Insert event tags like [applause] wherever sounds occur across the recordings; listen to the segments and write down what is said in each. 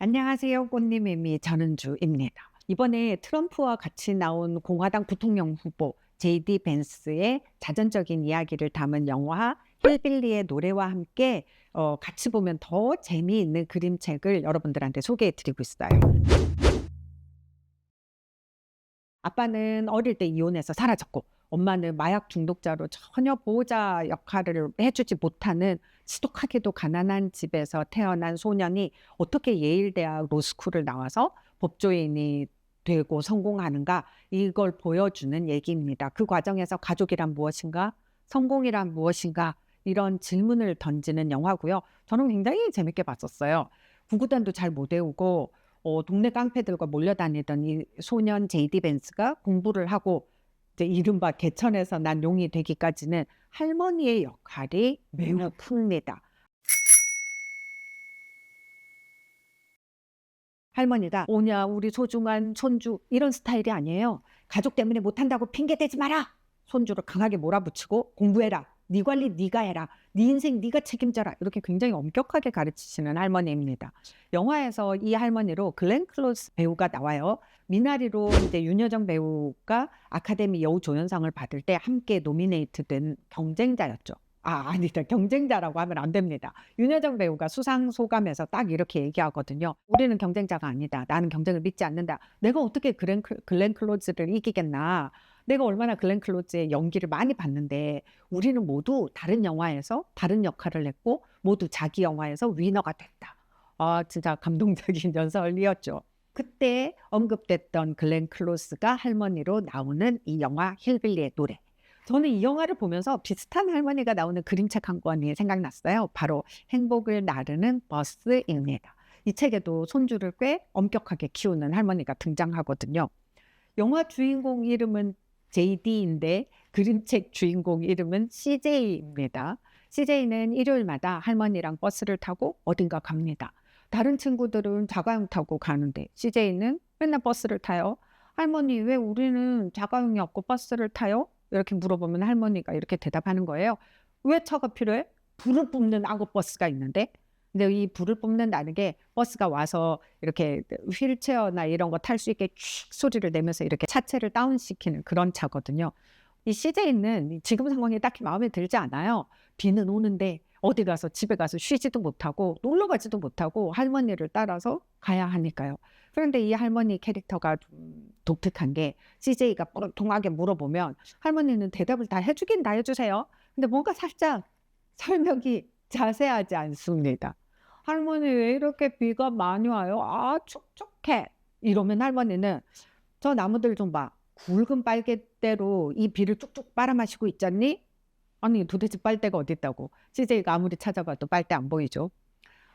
안녕하세요. 꽃님의미 전은주입니다. 이번에 트럼프와 같이 나온 공화당 부통령 후보 제이디 벤스의 자전적인 이야기를 담은 영화 힐빌리의 노래와 함께 어, 같이 보면 더 재미있는 그림책을 여러분들한테 소개해 드리고 있어요. 아빠는 어릴 때 이혼해서 사라졌고 엄마는 마약 중독자로 전혀 보호자 역할을 해주지 못하는 지독하게도 가난한 집에서 태어난 소년이 어떻게 예일대학 로스쿨을 나와서 법조인이 되고 성공하는가 이걸 보여주는 얘기입니다. 그 과정에서 가족이란 무엇인가, 성공이란 무엇인가 이런 질문을 던지는 영화고요. 저는 굉장히 재밌게 봤었어요. 구구단도 잘 못 외우고 어, 동네 깡패들과 몰려다니던 이 소년 제이디 벤스가 공부를 하고 이제 이른바 개천에서 난 용이 되기까지는 할머니의 역할이 매우 큽니다. 할머니가 오냐 우리 소중한 손주 이런 스타일이 아니에요. 가족 때문에 못한다고 핑계 대지 마라. 손주를 강하게 몰아붙이고 공부해라. 네 관리 네가 해라. 네 인생 네가 책임져라. 이렇게 굉장히 엄격하게 가르치시는 할머니입니다. 영화에서 이 할머니로 글렌 클로스 배우가 나와요. 미나리로 이제 윤여정 배우가 아카데미 여우 조연상을 받을 때 함께 노미네이트된 경쟁자였죠. 아, 아니다. 경쟁자라고 하면 안 됩니다. 윤여정 배우가 수상 소감에서 딱 이렇게 얘기하거든요. 우리는 경쟁자가 아니다. 나는 경쟁을 믿지 않는다. 내가 어떻게 글렌, 클- 글렌 클로즈를 이기겠나. 내가 얼마나 글렌 클로즈의 연기를 많이 봤는데 우리는 모두 다른 영화에서 다른 역할을 했고 모두 자기 영화에서 위너가 됐다. 아, 진짜 감동적인 [laughs] 연설이었죠. 그때 언급됐던 글렌 클로스가 할머니로 나오는 이 영화 힐빌리의 노래. 저는 이 영화를 보면서 비슷한 할머니가 나오는 그림책 한 권이 생각났어요. 바로 행복을 나르는 버스입니다. 이 책에도 손주를 꽤 엄격하게 키우는 할머니가 등장하거든요. 영화 주인공 이름은 JD인데 그림책 주인공 이름은 CJ입니다. CJ는 일요일마다 할머니랑 버스를 타고 어딘가 갑니다. 다른 친구들은 자가용 타고 가는데 CJ는 맨날 버스를 타요. 할머니, 왜 우리는 자가용이 없고 버스를 타요? 이렇게 물어보면 할머니가 이렇게 대답하는 거예요. 왜 차가 필요해? 불을 뿜는 악업 버스가 있는데. 근데 이 불을 뿜는다는 게 버스가 와서 이렇게 휠체어나 이런 거 탈 수 있게 쭉 소리를 내면서 이렇게 차체를 다운시키는 그런 차거든요. 이 CJ는 지금 상황이 딱히 마음에 들지 않아요. 비는 오는데 어디 가서 집에 가서 쉬지도 못하고 놀러 가지도 못하고 할머니를 따라서 가야 하니까요. 그런데 이 할머니 캐릭터가 좀 독특한 게 CJ가 뽀통하게 물어보면 할머니는 대답을 다 해주긴 다 해주세요. 근데 뭔가 살짝 설명이 자세하지 않습니다. 할머니 왜 이렇게 비가 많이 와요? 아 촉촉해. 이러면 할머니는 저 나무들 좀 봐. 굵은 빨대로 이 비를 쭉쭉 빨아마시고 있잖니? 아니 도대체 빨대가 어디 있다고. CJ가 아무리 찾아봐도 빨대 안 보이죠.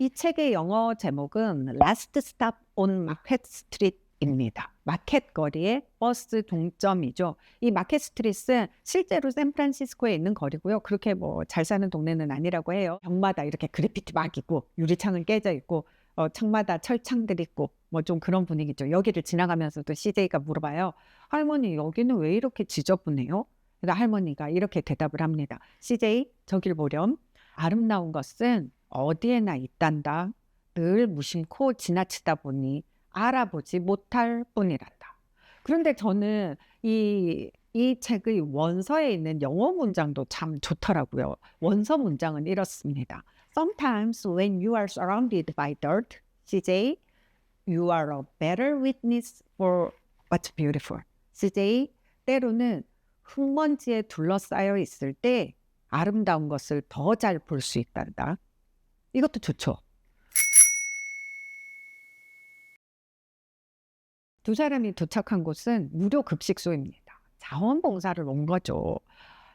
이 책의 영어 제목은 Last Stop on Market Street 입니다. 마켓 거리의 버스 동점이죠. 이 마켓 스트릿은 실제로 샌프란시스코에 있는 거리고요. 그렇게 뭐 잘 사는 동네는 아니라고 해요. 벽마다 이렇게 그래피티 막 있고 유리창은 깨져 있고 어, 창마다 철창들 있고 뭐 좀 그런 분위기죠. 여기를 지나가면서도 CJ가 물어봐요. 할머니 여기는 왜 이렇게 지저분해요? 그러니까 할머니가 이렇게 대답을 합니다. CJ 저길 보렴. 아름다운 것은 어디에나 있단다. 늘 무심코 지나치다 보니 알아보지 못할 뿐이란다. 그런데 저는 이, 이 책의 원서에 있는 영어 문장도 참 좋더라고요. 원서 문장은 이렇습니다. Sometimes when you are surrounded by dirt, CJ, you are a better witness for what's beautiful. CJ, 때로는 흙먼지에 둘러싸여 있을 때 아름다운 것을 더 잘 볼 수 있단다. 이것도 좋죠. 두 사람이 도착한 곳은 무료 급식소입니다. 자원봉사를 온 거죠.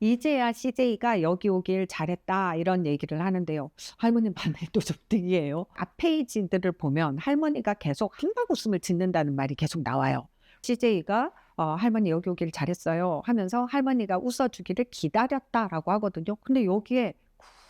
이제야 CJ가 여기 오길 잘했다 이런 얘기를 하는데요. 할머니 반응도 좀 특이해요. 앞 페이지들을 보면 할머니가 계속 한박 웃음을 짓는다는 말이 계속 나와요. CJ가 어, 할머니 여기 오길 잘했어요 하면서 할머니가 웃어주기를 기다렸다라고 하거든요. 근데 여기에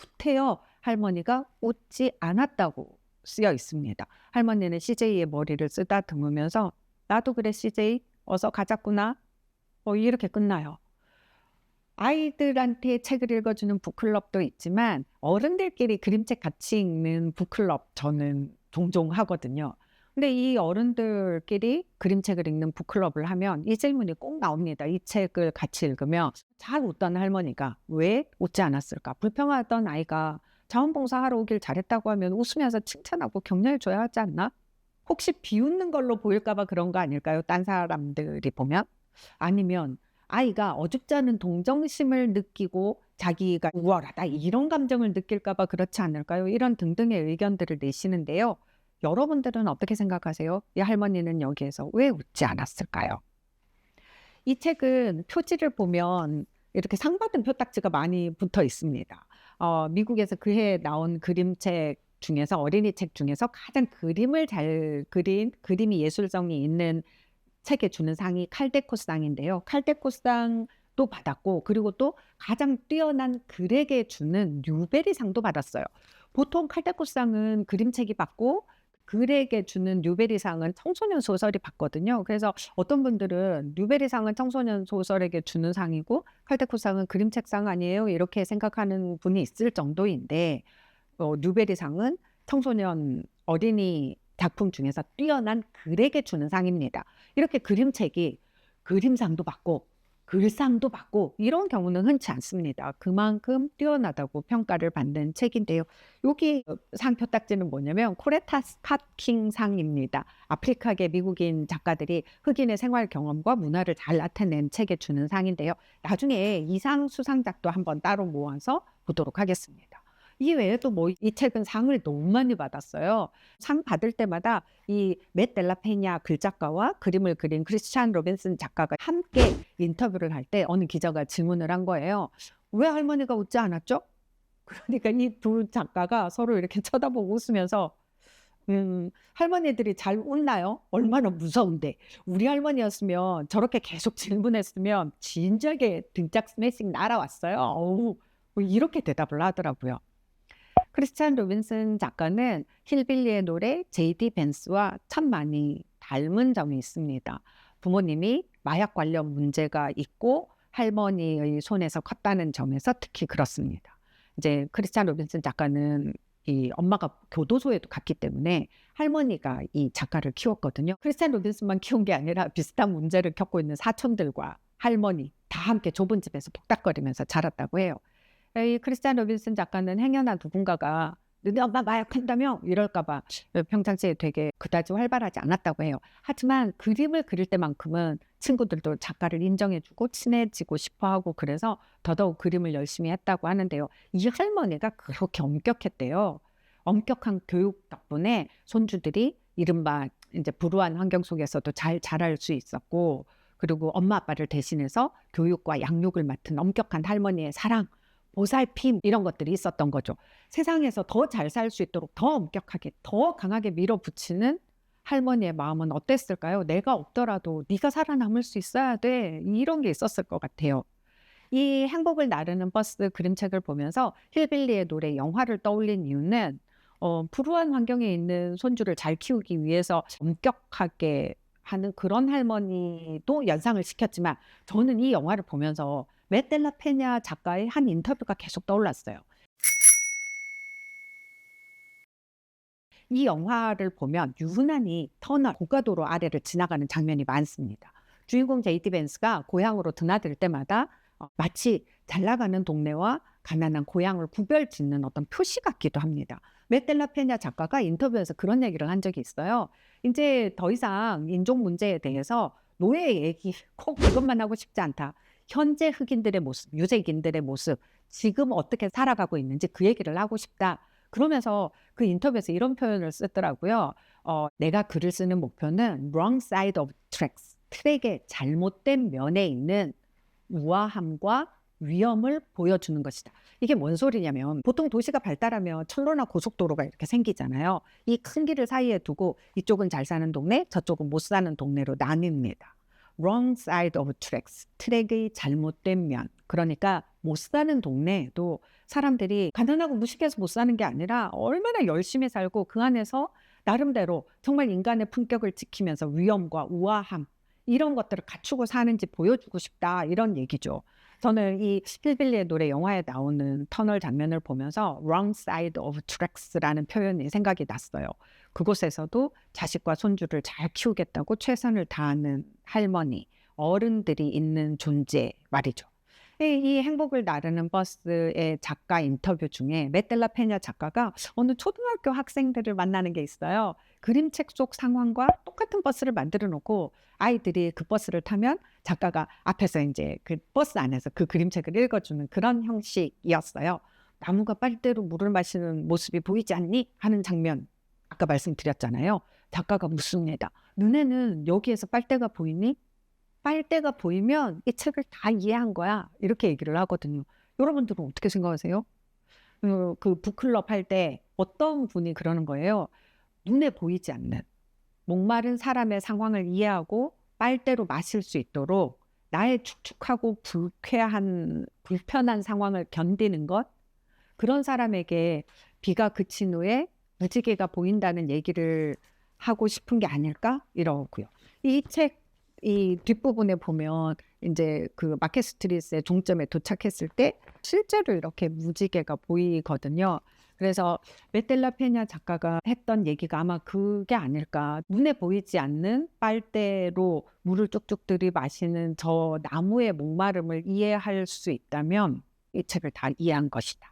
구태여 할머니가 웃지 않았다고 쓰여 있습니다. 할머니는 CJ의 머리를 쓰다듬으면서 나도 그래 CJ 어서 가자꾸나 어, 이렇게 끝나요. 아이들한테 책을 읽어주는 북클럽도 있지만 어른들끼리 그림책 같이 읽는 북클럽 저는 종종 하거든요. 근데 이 어른들끼리 그림책을 읽는 북클럽을 하면 이 질문이 꼭 나옵니다. 이 책을 같이 읽으면 잘 웃던 할머니가 왜 웃지 않았을까? 불평하던 아이가 자원봉사하러 오길 잘했다고 하면 웃으면서 칭찬하고 격려해 줘야 하지 않나? 혹시 비웃는 걸로 보일까 봐 그런 거 아닐까요? 딴 사람들이 보면? 아니면 아이가 어줍지 않은 동정심을 느끼고 자기가 우월하다 이런 감정을 느낄까 봐 그렇지 않을까요? 이런 등등의 의견들을 내시는데요. 여러분들은 어떻게 생각하세요? 이 할머니는 여기에서 왜 웃지 않았을까요? 이 책은 표지를 보면 이렇게 상 받은 표딱지가 많이 붙어 있습니다. 어, 미국에서 그해 나온 그림책 중에서 어린이 책 중에서 가장 그림을 잘 그린 그림이 예술성이 있는 책에 주는 상이 칼데코상인데요. 칼데코상도 받았고 그리고 또 가장 뛰어난 글에게 주는 뉴베리상도 받았어요. 보통 칼데코상은 그림책이 받고 글에게 주는 뉴베리상은 청소년 소설이 받거든요. 그래서 어떤 분들은 뉴베리상은 청소년 소설에게 주는 상이고 칼데코상은 그림책상 아니에요? 이렇게 생각하는 분이 있을 정도인데 어, 뉴베리상은 청소년 어린이 작품 중에서 뛰어난 글에게 주는 상입니다. 이렇게 그림책이 그림상도 받고 글상도 받고 이런 경우는 흔치 않습니다. 그만큼 뛰어나다고 평가를 받는 책인데요. 여기 상 표딱지는 뭐냐면 코레타 스캇킹 상입니다. 아프리카계 미국인 작가들이 흑인의 생활 경험과 문화를 잘 나타낸 책에 주는 상인데요. 나중에 이 상 수상작도 한번 따로 모아서 보도록 하겠습니다. 이 외에도 뭐 이 책은 상을 너무 많이 받았어요. 상 받을 때마다 이맷 델라페냐 글작가와 그림을 그린 크리스찬 로빈슨 작가가 함께 인터뷰를 할 때 어느 기자가 질문을 한 거예요. 왜 할머니가 웃지 않았죠? 그러니까 이 두 작가가 서로 이렇게 [laughs] 쳐다보고 웃으면서 음, 할머니들이 잘 웃나요? 얼마나 무서운데. 우리 할머니였으면 저렇게 계속 질문했으면 진작에 등짝 스매싱 날아왔어요. 어우, 뭐 이렇게 대답을 하더라고요. 크리스찬 로빈슨 작가는 힐빌리의 노래 제이디 벤스와 참 많이 닮은 점이 있습니다. 부모님이 마약 관련 문제가 있고 할머니의 손에서 컸다는 점에서 특히 그렇습니다. 이제 크리스찬 로빈슨 작가는 이 엄마가 교도소에도 갔기 때문에 할머니가 이 작가를 키웠거든요. 크리스찬 로빈슨만 키운 게 아니라 비슷한 문제를 겪고 있는 사촌들과 할머니 다 함께 좁은 집에서 복닥거리면서 자랐다고 해요. 이 크리스찬 로빈슨 작가는 행여나 누군가가 너네 엄마 마약한다며 이럴까봐 평상시에 되게 그다지 활발하지 않았다고 해요. 하지만 그림을 그릴 때만큼은 친구들도 작가를 인정해주고 친해지고 싶어하고 그래서 더더욱 그림을 열심히 했다고 하는데요. 이 할머니가 그렇게 엄격했대요. 엄격한 교육 덕분에 손주들이 이른바 이제 불우한 환경 속에서도 잘 자랄 수 있었고 그리고 엄마 아빠를 대신해서 교육과 양육을 맡은 엄격한 할머니의 사랑 보살핌 이런 것들이 있었던 거죠. 세상에서 더 잘 살 수 있도록 더 엄격하게 더 강하게 밀어붙이는 할머니의 마음은 어땠을까요? 내가 없더라도 네가 살아남을 수 있어야 돼. 이런 게 있었을 것 같아요. 이 행복을 나르는 버스 그림책을 보면서 힐빌리의 노래 영화를 떠올린 이유는 어, 불우한 환경에 있는 손주를 잘 키우기 위해서 엄격하게 하는 그런 할머니도 연상을 시켰지만 저는 이 영화를 보면서 맷델라 페냐 작가의 한 인터뷰가 계속 떠올랐어요. 이 영화를 보면 유난히 터널 고가도로 아래를 지나가는 장면이 많습니다. 주인공 제이디 벤스가 고향으로 드나들 때마다 어, 마치 잘 나가는 동네와 가난한 고향을 구별 짓는 어떤 표시 같기도 합니다. 맷델라 페냐 작가가 인터뷰에서 그런 얘기를 한 적이 있어요. 이제 더 이상 인종 문제에 대해서 노예 얘기 [laughs] 꼭 그것만 하고 싶지 않다. 현재 흑인들의 모습, 유색인들의 모습, 지금 어떻게 살아가고 있는지 그 얘기를 하고 싶다. 그러면서 그 인터뷰에서 이런 표현을 쓰더라고요. 어, 내가 글을 쓰는 목표는 wrong side of tracks, 트랙의 잘못된 면에 있는 우아함과 위험을 보여주는 것이다. 이게 뭔 소리냐면 보통 도시가 발달하면 철로나 고속도로가 이렇게 생기잖아요. 이 큰 길을 사이에 두고 이쪽은 잘 사는 동네, 저쪽은 못 사는 동네로 나뉩니다. Wrong side of tracks. 트랙의 잘못된 면. 그러니까 못 사는 동네에도 사람들이 가난하고 무식해서 못 사는 게 아니라 얼마나 열심히 살고 그 안에서 나름대로 정말 인간의 품격을 지키면서 위험과 우아함 이런 것들을 갖추고 사는지 보여주고 싶다 이런 얘기죠. 저는 이 힐빌리의 노래 영화에 나오는 터널 장면을 보면서 wrong side of tracks라는 표현이 생각이 났어요. 그곳에서도 자식과 손주를 잘 키우겠다고 최선을 다하는 할머니, 어른들이 있는 존재 말이죠. 이, 이 행복을 나르는 버스의 작가 인터뷰 중에 메텔라 페냐 작가가 어느 초등학교 학생들을 만나는 게 있어요. 그림책 속 상황과 똑같은 버스를 만들어 놓고 아이들이 그 버스를 타면 작가가 앞에서 이제 그 버스 안에서 그 그림책을 읽어주는 그런 형식이었어요. 나무가 빨대로 물을 마시는 모습이 보이지 않니? 하는 장면 아까 말씀드렸잖아요. 작가가 묻습니다. 눈에는 여기에서 빨대가 보이니? 빨대가 보이면 이 책을 다 이해한 거야. 이렇게 얘기를 하거든요. 여러분들은 어떻게 생각하세요? 어, 그 북클럽 할 때 어떤 분이 그러는 거예요. 눈에 보이지 않는 목마른 사람의 상황을 이해하고 빨대로 마실 수 있도록 나의 축축하고 불쾌한 불편한 상황을 견디는 것 그런 사람에게 비가 그친 후에 무지개가 보인다는 얘기를 하고 싶은 게 아닐까 이러고요. 이 책 이 뒷부분에 보면 이제 그 마켓 스트리트의 종점에 도착했을 때 실제로 이렇게 무지개가 보이거든요. 그래서 메텔라 페냐 작가가 했던 얘기가 아마 그게 아닐까. 눈에 보이지 않는 빨대로 물을 쭉쭉 들이마시는 저 나무의 목마름을 이해할 수 있다면 이 책을 다 이해한 것이다.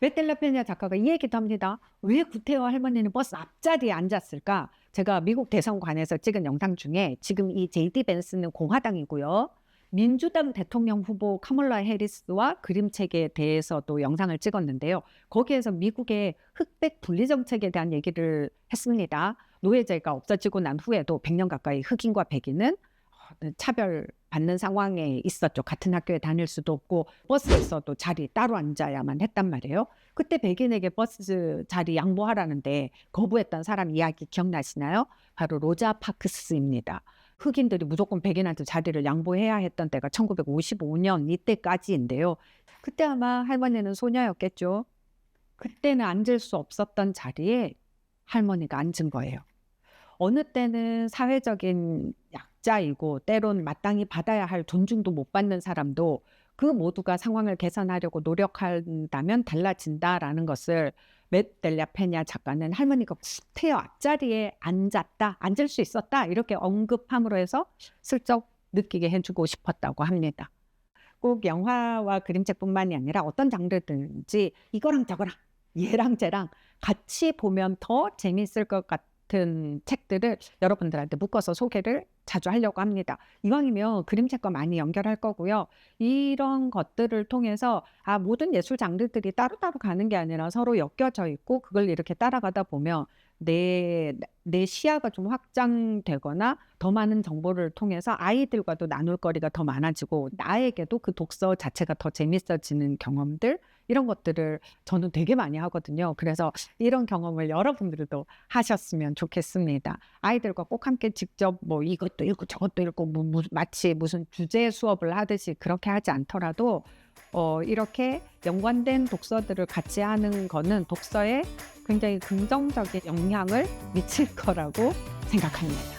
메텔라 페냐 작가가 이 얘기도 합니다. 왜 구태여 할머니는 버스 앞자리에 앉았을까? 제가 미국 대선관에서 찍은 영상 중에 지금 이 제이디 벤스는 공화당이고요. 민주당 대통령 후보 카멀라 해리스와 그림책에 대해서도 영상을 찍었는데요. 거기에서 미국의 흑백 분리 정책에 대한 얘기를 했습니다. 노예제가 없어지고 난 후에도 100년 가까이 흑인과 백인은 어, 차별 받는 상황에 있었죠. 같은 학교에 다닐 수도 없고 버스에서도 자리 따로 앉아야만 했단 말이에요. 그때 백인에게 버스 자리 양보하라는데 거부했던 사람 이야기 기억나시나요? 바로 로자 파크스입니다. 흑인들이 무조건 백인한테 자리를 양보해야 했던 때가 1955년 이때까지인데요. 그때 아마 할머니는 소녀였겠죠. 그때는 앉을 수 없었던 자리에 할머니가 앉은 거예요. 어느 때는 사회적인 약자이고 때론 마땅히 받아야 할 존중도 못 받는 사람도 그 모두가 상황을 개선하려고 노력한다면 달라진다라는 것을 맷델랴 페냐 작가는 할머니가 구태여 앞자리에 앉았다, 앉을 수 있었다. 이렇게 언급함으로 해서 슬쩍 느끼게 해주고 싶었다고 합니다. 꼭 영화와 그림책뿐만이 아니라 어떤 장르든지 이거랑 저거랑 얘랑 쟤랑 같이 보면 더 재미있을 것 같 은 책들을 여러분들한테 묶어서 소개를 자주 하려고 합니다. 이왕이면 그림책과 많이 연결할 거고요. 이런 것들을 통해서 아 모든 예술 장르들이 따로따로 가는 게 아니라 서로 엮여져 있고 그걸 이렇게 따라가다 보면 내, 내 시야가 좀 확장되거나 더 많은 정보를 통해서 아이들과도 나눌 거리가 더 많아지고 나에게도 그 독서 자체가 더 재밌어지는 경험들 이런 것들을 저는 되게 많이 하거든요. 그래서 이런 경험을 여러분들도 하셨으면 좋겠습니다. 아이들과 꼭 함께 직접 뭐 이것도 읽고 저것도 읽고 뭐, 무- 마치 무슨 주제 수업을 하듯이 그렇게 하지 않더라도 어, 이렇게 연관된 독서들을 같이 하는 거는 독서에 굉장히 긍정적인 영향을 미칠 거라고 생각합니다.